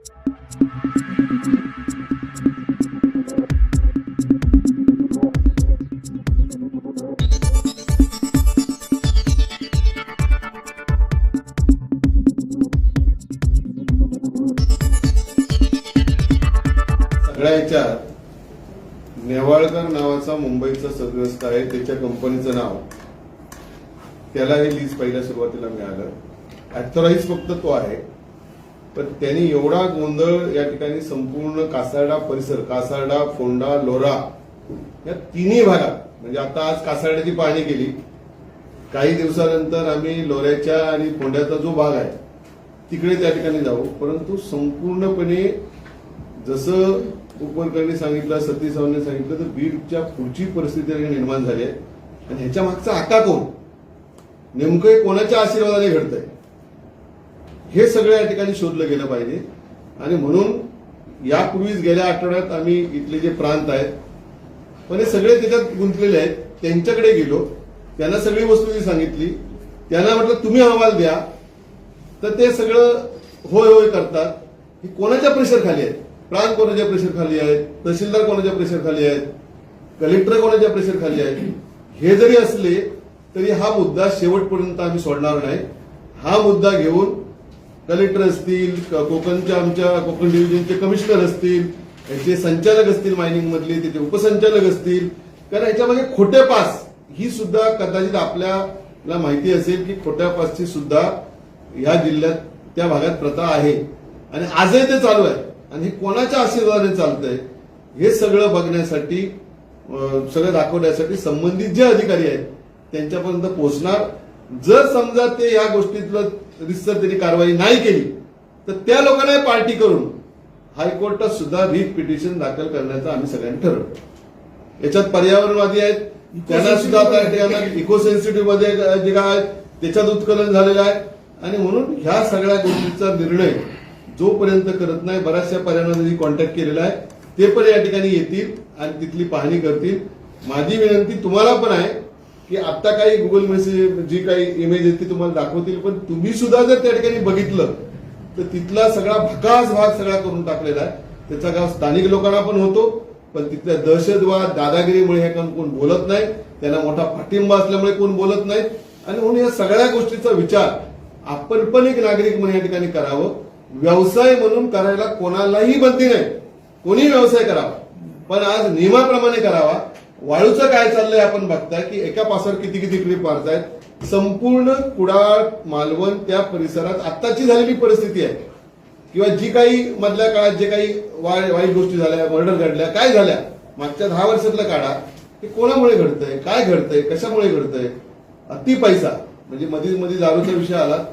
सगळ्याच्या याच्यात नेवाळकर नावाचा मुंबईचा सदग्रस्त आहे त्याच्या कंपनीचं नाव. त्याला हे लीज पहिल्या सुरुवातीला मिळालं. ऍथॉराईज फक्त तो आहे. पण त्यांनी एवढा गोंधळ या ठिकाणी संपूर्ण कासारडा परिसर कासारडा फोंडा लोरा या तिन्ही भागात म्हणजे आता आज कासारड्याची पाहणी केली काही दिवसानंतर आम्ही लोऱ्याच्या आणि फोंड्याचा जो भाग आहे तिकडे त्या ठिकाणी जाऊ. परंतु संपूर्णपणे जसं उपरकरणी सांगितलं सतीश सावंतने सांगितलं तर बीडच्या पुढची परिस्थिती निर्माण झाली आहे. आणि ह्याच्या मागचा आता कोण? नेमकं कोणाच्या आशीर्वादाने घडतंय? हे सगळं या ठिकाणी शोधलं गेलं पाहिजे. आणि म्हणून यापूर्वीच गेल्या आठवड्यात आम्ही इथले जे प्रांत आहेत पण हे सगळे त्याच्यात गुंतलेले आहेत. त्यांच्याकडे गेलो. त्यांना सगळी वस्तू सांगितली. त्यांना म्हटलं तुम्ही अहवाल द्या. तर ते सगळं होय होय करतात. की कोणाच्या प्रेशर खाली आहेत? प्रांत कोणाच्या प्रेशर खाली आहेत? तहसीलदार कोणाच्या प्रेशर खाली आहेत? कलेक्टर कोणाच्या प्रेशर खाली आहेत? हे जरी असले तरी हा मुद्दा शेवटपर्यंत आम्ही सोडणार नाही. हा मुद्दा घेऊन कलेक्टर असतील कोकणच्या आमच्या कोकण डिव्हिजनचे कमिशनर असतील याचे संचालक असतील मायनिंग मधले त्याचे उपसंचालक असतील. कारण याच्यामध्ये खोट्या पास ही सुद्धा कदाचित आपल्याला माहिती असेल की खोट्या पासची सुद्धा या जिल्ह्यात त्या भागात प्रथा आहे. आणि आजही ते चालू आहे. आणि हे कोणाच्या आशीर्वादाने चालतंय हे सगळं बघण्यासाठी सगळं दाखवण्यासाठी संबंधित जे अधिकारी आहेत त्यांच्यापर्यंत पोहोचणार. जर समजा ते या गोष्टीतलं रिसर त्यांनी कारवाई नाही केली तर त्या लोकांना पार्टी करून हायकोर्टात सुद्धा रिट पिटिशन दाखल करण्याचं आम्ही सगळ्यांनी ठरवलं. याच्यात पर्यावरणवादी आहेत त्यांना सुद्धा आता त्यांना इको सेन्सिटिव्हमध्ये जे काय आहेत, त्याच्यात उत्कलन झालेलं आहे. आणि म्हणून ह्या सगळ्या गोष्टीचा निर्णय जोपर्यंत करत नाही बऱ्याचशा पर्यावरणाने कॉन्टॅक्ट केलेला आहे ते पण या ठिकाणी येतील आणि तिथली पाहणी करतील. माझी विनंती तुम्हाला पण आहे की आता काही गुगल मेसेज जी काही इमेज आहेत ती तुम्हाला दाखवतील पण तुम्ही सुद्धा जर त्या ठिकाणी बघितलं तर तिथला सगळा भकास भाग सगळा करून टाकलेला आहे. त्याचा गाव स्थानिक लोकांना पण होतो पण तिथल्या दहशतवाद दादागिरीमुळे हे काम कोण बोलत नाही त्यांना मोठा पाठिंबा असल्यामुळे कोण बोलत नाही. आणि म्हणून या सगळ्या गोष्टीचा विचार आपण पण एक नागरिक म्हणून या ठिकाणी करावं. व्यवसाय म्हणून करायला कोणालाही बंदी नाही. कोणी व्यवसाय करावा. पण आज नियमाप्रमाणे करावा. वाळूचं काय चाललंय आपण बघताय की एका पासावर किती किती क्लिप मारतायत. संपूर्ण कुडाळ मालवण त्या परिसरात आत्ताची झालेली परिस्थिती आहे. किंवा जी काही मधल्या काळात जे काही वाईट गोष्टी झाल्या मर्डर घडल्या काय झाल्या मागच्या दहा वर्षातला काढा हे कोणामुळे घडतंय काय घडतंय कशामुळे घडतंय अति पैसा. म्हणजे मध्ये मधी दारूचा विषय आला.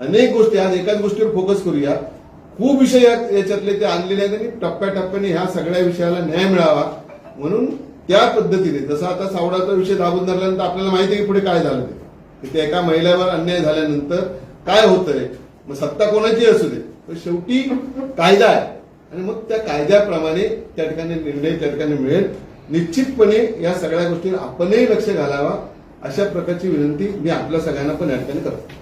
अनेक गोष्टी आज एकाच गोष्टीवर फोकस करूया. खूप विषय याच्यातले ते आणलेले आहेत आणि टप्प्याटप्प्याने ह्या सगळ्या विषयाला न्याय मिळावा. म्हणून त्या पद्धतीने जसं आता सावडाचा विषय दाबून धरल्यानंतर आपल्याला माहिती आहे की पुढे काय झालं ते. त्या एका महिलेवर अन्याय झाल्यानंतर काय होतंय? मग सत्ता कोणाची असू दे? तर शेवटी कायदा आहे. आणि मग त्या कायद्याप्रमाणे त्या ठिकाणी निर्णय त्या ठिकाणी मिळेल. निश्चितपणे या सगळ्या गोष्टीवर आपणही लक्ष घालावा. अशा प्रकारची विनंती मी आपल्या सगळ्यांना पण या ठिकाणी करतो.